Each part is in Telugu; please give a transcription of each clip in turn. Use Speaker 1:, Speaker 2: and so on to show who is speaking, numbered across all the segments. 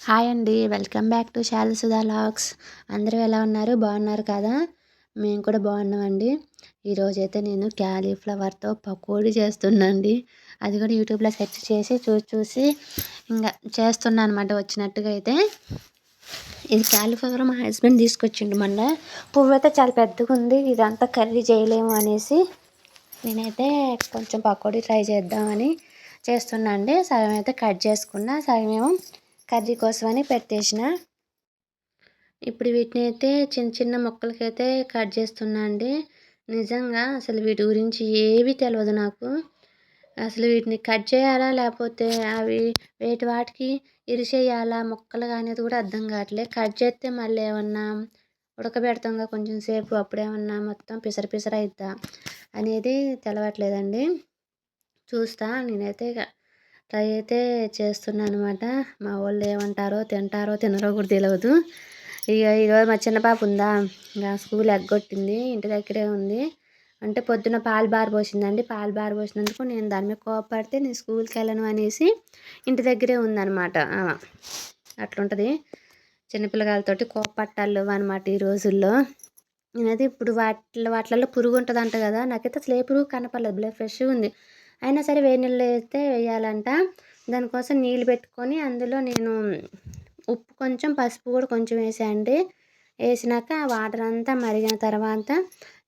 Speaker 1: హాయ్ అండి. వెల్కమ్ బ్యాక్ టు శాల సుధా లాక్స్. అందరూ ఎలా ఉన్నారు? బాగున్నారు కదా? మేము కూడా బాగున్నామండి. ఈరోజు అయితే నేను క్యాలీఫ్లవర్తో పకోడీ చేస్తున్నాండి అది కూడా యూట్యూబ్లో సెర్చ్ చేసి చూసి చూసి ఇంకా చేస్తున్నాను అనమాట వచ్చినట్టుగా అయితే. ఇది క్యాలీఫ్లవర్ మా హస్బెండ్ తీసుకొచ్చిండు మొన్న. పువ్వు అయితే చాలా పెద్దగా ఉంది. ఇదంతా కర్రీ చేయలేము అనేసి నేనైతే కొంచెం పకోడీ ట్రై చేద్దామని చేస్తున్నా అండి సగం అయితే కట్ చేసుకున్నా సగమేమో కర్రీ కోసమని పెట్టేసిన. ఇప్పుడు వీటిని అయితే చిన్న చిన్న ముక్కలకైతే కట్ చేస్తున్నా అండి. నిజంగా అసలు వీటి గురించి ఏవి తెలియదు నాకు. అసలు వీటిని కట్ చేయాలా లేకపోతే అవి వేటి వాటికి ఇరిచేయాలా ముక్కలు కానీ కూడా అర్థం కావట్లేదు కట్ చేస్తే మళ్ళీ ఏమన్నా ఉడకబెడతాంగా కొంచెం సేపు అప్పుడేమన్నా మొత్తం పిసర పిసర అవుద్దా అనేది తెలవట్లేదండి. చూస్తా నేనైతే ట్రై అయితే చేస్తున్నాను అనమాట మా వాళ్ళు ఏమంటారో తింటారో తినరో కూడా తెలియదు ఇక ఈరోజు మా చిన్న పాప ఉందా? ఇంకా స్కూల్ ఎగ్గొట్టింది ఇంటి దగ్గరే ఉంది. అంటే పొద్దున పాలు బారు పోసిందండి. పాలు బారు పోసినందుకు నేను దాని మీద కోపడితే నేను స్కూల్కి వెళ్ళను అనేసి ఇంటి దగ్గరే ఉందన్నమాట. అట్లుంటుంది. చిన్నపిల్లగాళ్ళతోటి కోపట్టాలు అనమాట ఈ రోజుల్లో. నేనైతే ఇప్పుడు వాటి వాటిలలో పురుగు ఉంటుంది అంట కదా నాకైతే అసలు ఏ పురుగు కనపడలేదు. బ్లడ్ ఫ్రెష్గా ఉంది. అయినా సరే వేడి నీళ్ళు అయితే వేయాలంట. దానికోసం నీళ్ళు పెట్టుకొని అందులో నేను ఉప్పు కొంచెం పసుపు కూడా కొంచెం వేసాయండి. వేసినాక ఆ వాటర్ అంతా మరిగిన తర్వాత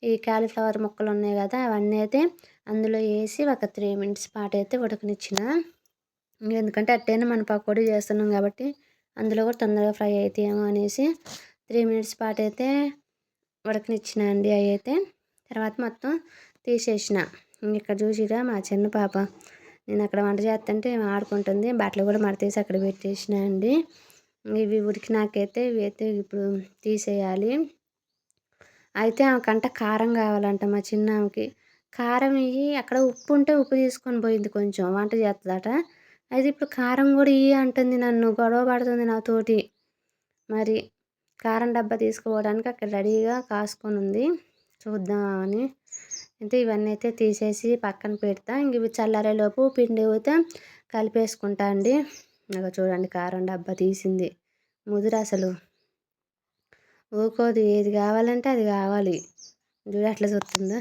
Speaker 1: ఈ కాలీఫ్లవర్ ముక్కలు ఉన్నాయి కదా అవన్నీ అయితే అందులో వేసి ఒక త్రీ మినిట్స్ పాటు అయితే ఉడకనిచ్చిన. ఎందుకంటే అట్టేనే మనం పకోడీ చేస్తున్నాం కాబట్టి అందులో కూడా తొందరగా ఫ్రై అవుతాయేమో అనేసి త్రీ మినిట్స్ పాటు అయితే ఉడకనిచ్చిన అండి అవి అయితే. తర్వాత మొత్తం తీసేసిన. ఇక్కడ చూసిరా మా చిన్న పాప. నేను అక్కడ వంట చేస్తుంటే ఆడుకుంటుంది. బట్టలు కూడా మడతేసి అక్కడ పెట్టేసిన అండి. ఇవి ఉడికినాకైతే ఇవి అయితే ఇప్పుడు తీసేయాలి. అయితే ఆమెకంట కారం కావాలంట మా చిన్న ఆమెకి. కారం ఇవి అక్కడ ఉప్పు ఉంటే ఉప్పు తీసుకొని పోయింది కొంచెం వంట చేస్తుందట అయితే ఇప్పుడు కారం కూడా ఇవి అంటుంది నన్ను గొడవ పడుతుంది నాతోటి మరి కారం డబ్బా తీసుకుపోవడానికి అక్కడ రెడీగా కాసుకొని ఉంది. చూద్దామని. అయితే ఇవన్నీ అయితే తీసేసి పక్కన పెడతా. ఇంక ఇవి చల్లారేలోపు పిండి అయితే కలిపేసుకుంటా అండి. నాకు చూడండి కారం డబ్బా తీసింది. ముదురు అసలు. ఊకోదు ఏది కావాలంటే అది కావాలి. చూడ అట్లా చూస్తుందా.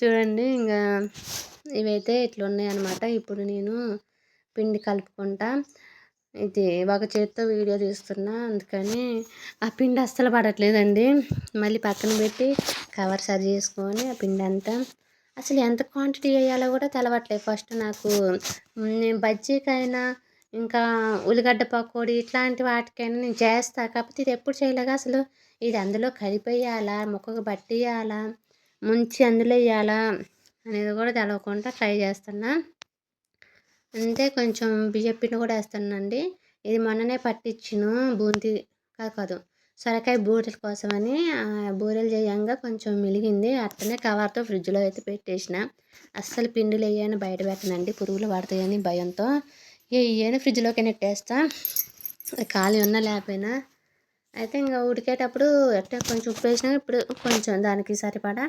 Speaker 1: చూడండి ఇంకా ఇవైతే ఇట్లా ఉన్నాయి అనమాట ఇప్పుడు నేను పిండి కలుపుకుంటా. ఇది ఒక చేత్తో వీడియో తీస్తున్నా అందుకని ఆ పిండి అస్సలు పడట్లేదండి. మళ్ళీ పక్కన పెట్టి కవర్ సరి చేసుకొని ఆ పిండి అంతా అసలు ఎంత క్వాంటిటీ వేయాలో కూడా తెలవట్లేదు. ఫస్ట్ నాకు నేను బజ్జీకైనా ఇంకా ఉల్లిగడ్డ పకోడీ ఇట్లాంటి వాటికైనా నేను చేస్తా. కాకపోతే ఇది ఎప్పుడు చేయలేక అసలు. ఇది అందులో కలిపేయాలా ముక్కకు పట్టియాలా ముంచి అందులో వేయాలా అనేది కూడా తెలవకుండా ట్రై చేస్తున్నా. అంటే కొంచెం బియ్యం పిండి కూడా వేస్తానండి. ఇది మొన్ననే పట్టించిన బూంది కాదు కాదు. సొరకాయ బూరెల కోసమని బూరెలు చేయంగా కొంచెం మిలిగింది. అట్లనే కవర్తో ఫ్రిడ్జ్లో అయితే పెట్టేసిన. అస్సలు పిండిలు వేయని బయట పెట్టనండి. పురుగులు పడతాయని భయంతో. వేయని ఫ్రిడ్జ్లోకి నెట్టేస్తా ఖాళీ ఉన్నా లేకపోయినా. అయితే ఇంకా ఉడికేటప్పుడు ఎట్లా కొంచెం ఉప్పు వేసినా ఇప్పుడు కొంచెం దానికి సరిపడా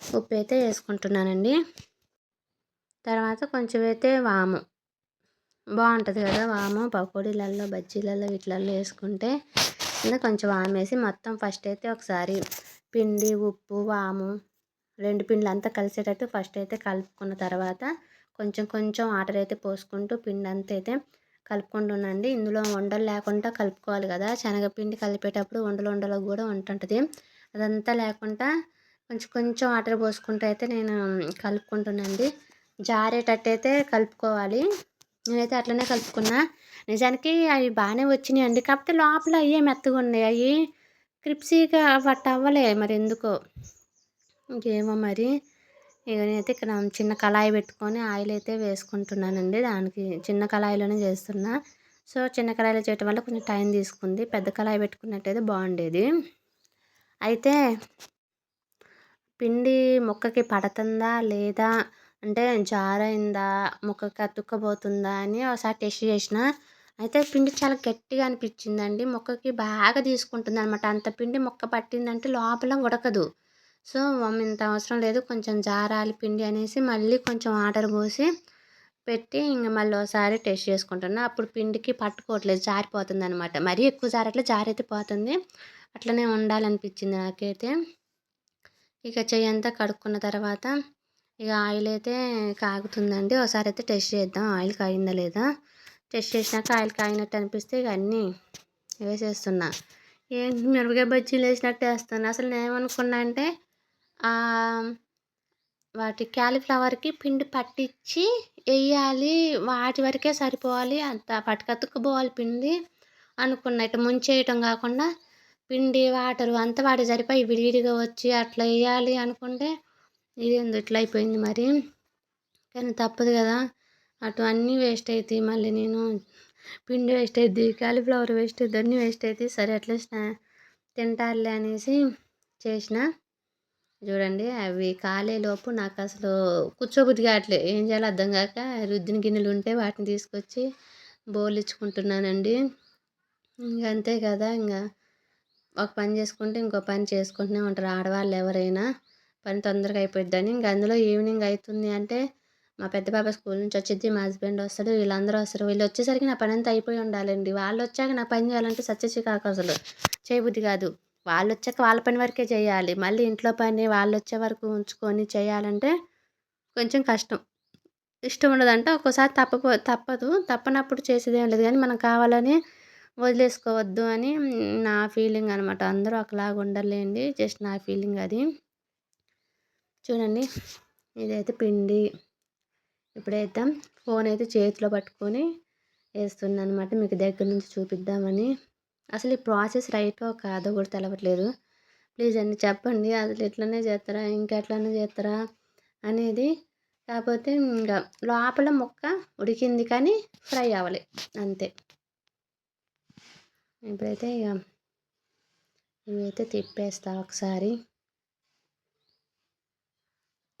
Speaker 1: ఉప్పు అయితే వేసుకుంటున్నానండి. తర్వాత కొంచెం అయితే వాము. బాగుంటుంది కదా వాము. పకోడీలలో బజ్జీలలో వీటిలలో వేసుకుంటే ఇంకా కొంచెం వాము వేసి మొత్తం ఫస్ట్ అయితే ఒకసారి పిండి ఉప్పు వాము రెండు పిండిలు అంతా కలిసేటట్టు ఫస్ట్ అయితే కలుపుకున్న తర్వాత కొంచెం కొంచెం వాటర్ అయితే పోసుకుంటూ పిండి అంతా అయితే కలుపుకుంటుండండి ఇందులో వండలు లేకుండా కలుపుకోవాలి కదా. శనగపిండి కలిపేటప్పుడు వండలు వండలు కూడా ఉంటుంటుంది. అదంతా లేకుండా కొంచెం కొంచెం వాటర్ పోసుకుంటూ అయితే నేను కలుపుకుంటున్నాండి జారేటట్టు అయితే కలుపుకోవాలి. నేనైతే అట్లనే కలుపుకున్నా. నిజానికి అవి బాగానే వచ్చినాయి అండి. కాకపోతే లోపల అయ్యే మెత్తగా ఉన్నాయి. అవి క్రిప్సీగా పట్ట అవ్వలే మరి ఎందుకో. ఇంకేమో మరి. ఇక నేనైతే ఇక్కడ చిన్న కళాయి పెట్టుకొని ఆయిల్ అయితే వేసుకుంటున్నానండి. దానికి చిన్న కళాయిలోనే చేస్తున్నా. సో చిన్న కళాయిలో చేయటం వల్ల కొంచెం టైం తీసుకుంది. పెద్ద కళాయి పెట్టుకున్నట్టయితే బాగుండేది. అయితే పిండి మొక్కకి పడుతుందా లేదా అంటే జారైందా? ముక్కకి అతుక్కపోతుందా? అని ఒకసారి టెస్ట్ చేసిన అయితే పిండి చాలా గట్టిగా అనిపించిందండి. మొక్కకి బాగా తీసుకుంటుంది అనమాట అంత పిండి మొక్క పట్టిందంటే లోపల ఉడకదు. సో ఇంత అవసరం లేదు. కొంచెం జారాలి పిండి అనేసి మళ్ళీ కొంచెం వాటర్ పోసి పెట్టి ఇంక మళ్ళీ ఒకసారి టెస్ట్ చేసుకుంటున్నా. అప్పుడు పిండికి పట్టుకోవట్లేదు. జారిపోతుంది అనమాట మరీ ఎక్కువ జారట్లే. జారైతే పోతుంది. అట్లనే ఉండాలనిపించింది నాకైతే. ఇక చెయ్యి అంతా కడుక్కున్న తర్వాత ఇక ఆయిల్ అయితే కాగుతుందండి. ఒకసారి అయితే టెస్ట్ చేద్దాం. ఆయిల్ కాగిందా లేదా? టెస్ట్ చేసినాక ఆయిల్ కాగినట్టు అనిపిస్తే ఇక అన్నీ వేసేస్తున్నా. ఏంటి మిరపకాయ బజ్జీలు వేసినట్టు వేస్తాను అసలు నేనేమనుకున్నా అంటే వాటి క్యాలీఫ్లవర్కి పిండి పట్టించి వేయాలి. వాటి వరకే సరిపోవాలి. అంత పట్టుకతుక్కుపోవాలి పిండి అనుకున్నా. ఇట్లా ముంచేయటం కాకుండా పిండి వాటరు అంతా వాటి సరిపోయి విడివిడిగా వచ్చి అట్లా వేయాలి అనుకుంటే ఇదేందో ఇట్లా అయిపోయింది మరి. కానీ తప్పదు కదా. అటు అన్నీ వేస్ట్ అవుతాయి మళ్ళీ నేను పిండి వేస్ట్ అవుద్ది కాలీఫ్లవర్ వేస్ట్ అవుద్ది అన్నీ వేస్ట్ అవుతాయి సరే అట్లీస్ట్ తింటారులే అనేసి చేసిన. చూడండి అవి కాలేలోపు నాకు అసలు కూర్చోబుద్ధి కావట్లే. ఏం చేయాలో అర్థం కాక రుద్దిన గిన్నెలు ఉంటే వాటిని తీసుకొచ్చి బౌల్ ఇచ్చుకుంటున్నానండి ఇంక అంతే కదా ఇంకా ఒక పని చేసుకుంటే ఇంకో పని చేసుకుంటూనే ఉంటారు ఆడవాళ్ళు ఎవరైనా పని తొందరగా అయిపోద్దని ఇంక అందులో ఈవినింగ్ అవుతుంది అంటే మా పెద్ద పాప స్కూల్ నుంచి వచ్చింది మా హస్బెండ్ వస్తాడు వీళ్ళందరూ వస్తారు. వీళ్ళు వచ్చేసరికి నా పని అంతా అయిపోయి ఉండాలండి. వాళ్ళు వచ్చాక నా పని చేయాలంటే సత్యచి కాక అసలు చేయబుద్ధి కాదు. వాళ్ళు వచ్చాక వాళ్ళ పని వరకే చేయాలి. మళ్ళీ ఇంట్లో పని వాళ్ళు వచ్చే వరకు ఉంచుకొని చేయాలంటే కొంచెం కష్టం. ఇష్టం ఉండదంటే ఒక్కోసారి తప్పపో తప్పదు. తప్పనప్పుడు చేసేదేం లేదు. కానీ మనం కావాలని వదిలేసుకోవద్దు అని నా ఫీలింగ్ అనమాట అందరూ ఒకలాగా ఉండలేండి జస్ట్ నా ఫీలింగ్ అది. చూడండి ఇదైతే పిండి. ఇప్పుడైతే ఫోన్ అయితే చేతిలో పట్టుకొని వేస్తున్నాను అనమాట మీకు దగ్గర నుంచి చూపిద్దామని. అసలు ఈ ప్రాసెస్ రైటో కాదో కూడా తెలవట్లేదు. ప్లీజ్ అండి చెప్పండి అసలు ఎట్లనే చేస్తారా ఇంకా ఎట్లనే చేస్తారా అనేది. కాకపోతే ఇంకా లోపల ముక్క ఉడికింది కానీ ఫ్రై అవ్వాలి అంతే. ఇప్పుడైతే ఇక ఇవైతే తిప్పేస్తా ఒకసారి.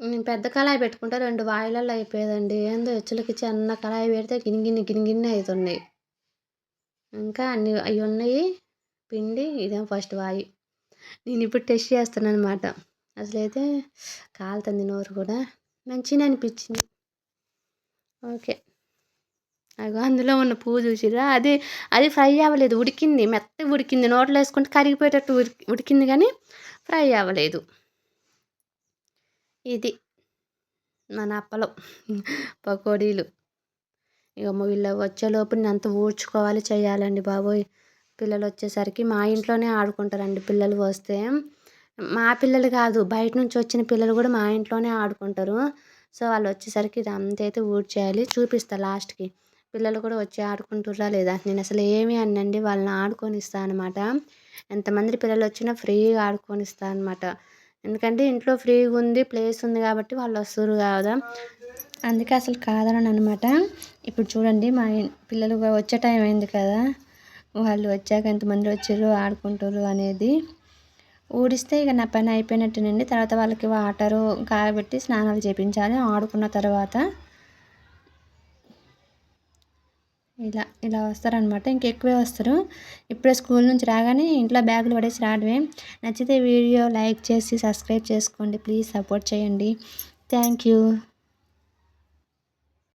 Speaker 1: నేను పెద్ద కళాయి పెట్టుకుంటే రెండు వాయిలలో అయిపోయేదండి. ఏందో ఎచ్చులకి చిన్న కళాయి పెడితే గినిగిన్ని గినిగిన్ని అవుతున్నాయి ఇంకా అన్ని అవి ఉన్నాయి. పిండి ఇదేం ఫస్ట్ వాయి. నేను ఇప్పుడు టెస్ట్ చేస్తాను అనమాట అసలైతే కాలుతుంది నోరు కూడా. మంచిగా అనిపించింది. ఓకే. అగో అందులో ఉన్న పువ్వు చూసిరా అది అది ఫ్రై అవ్వలేదు. ఉడికింది. మెత్తగా ఉడికింది. నోట్లో వేసుకుంటే కరిగిపోయేటట్టు ఉడికింది కానీ ఫ్రై అవ్వలేదు. ఇది మన అప్పలం పకోడీలు. ఇక వీళ్ళు వచ్చేలోపు నేను అంత ఊడ్చుకోవాలి చేయాలండి బాబోయ్. పిల్లలు వచ్చేసరికి మా ఇంట్లోనే ఆడుకుంటారండి పిల్లలు వస్తే. మా పిల్లలు కాదు బయట నుంచి వచ్చిన పిల్లలు కూడా మా ఇంట్లోనే ఆడుకుంటారు. సో వాళ్ళు వచ్చేసరికి ఇది అంతైతే ఊడ్చేయాలి చూపిస్తా లాస్ట్కి. పిల్లలు కూడా వచ్చి ఆడుకుంటుర్రా లేదా? నేను అసలు ఏమి అనండి వాళ్ళని ఆడుకొని ఇస్తాను అనమాట ఎంతమంది పిల్లలు వచ్చినా ఫ్రీగా ఆడుకొని ఇస్తాను అనమాట ఎందుకంటే ఇంట్లో ఫ్రీగా ఉంది ప్లేస్ ఉంది కాబట్టి వాళ్ళు వస్తారు కదా. అందుకే అసలు కాదని అనమాట ఇప్పుడు చూడండి మా పిల్లలు వచ్చే టైం అయింది కదా. వాళ్ళు వచ్చాక ఎంతమంది వచ్చారు ఆడుకుంటారు అనేది. ఊడిస్తే ఇక నా పని అయిపోయినట్టేనండి తర్వాత వాళ్ళకి వాటరు కాయబెట్టి స్నానాలు చేయించాలి ఆడుకున్న తర్వాత ఇలా ఇలా వస్తారనమాట ఇంకెక్కువే వస్తారు. ఇప్పుడే స్కూల్ నుంచి రాగానే ఇంట్లో బ్యాగులు పడేసి రావడమే నచ్చితే వీడియో లైక్ చేసి సబ్స్క్రైబ్ చేసుకోండి. ప్లీజ్ సపోర్ట్ చేయండి. Thank you.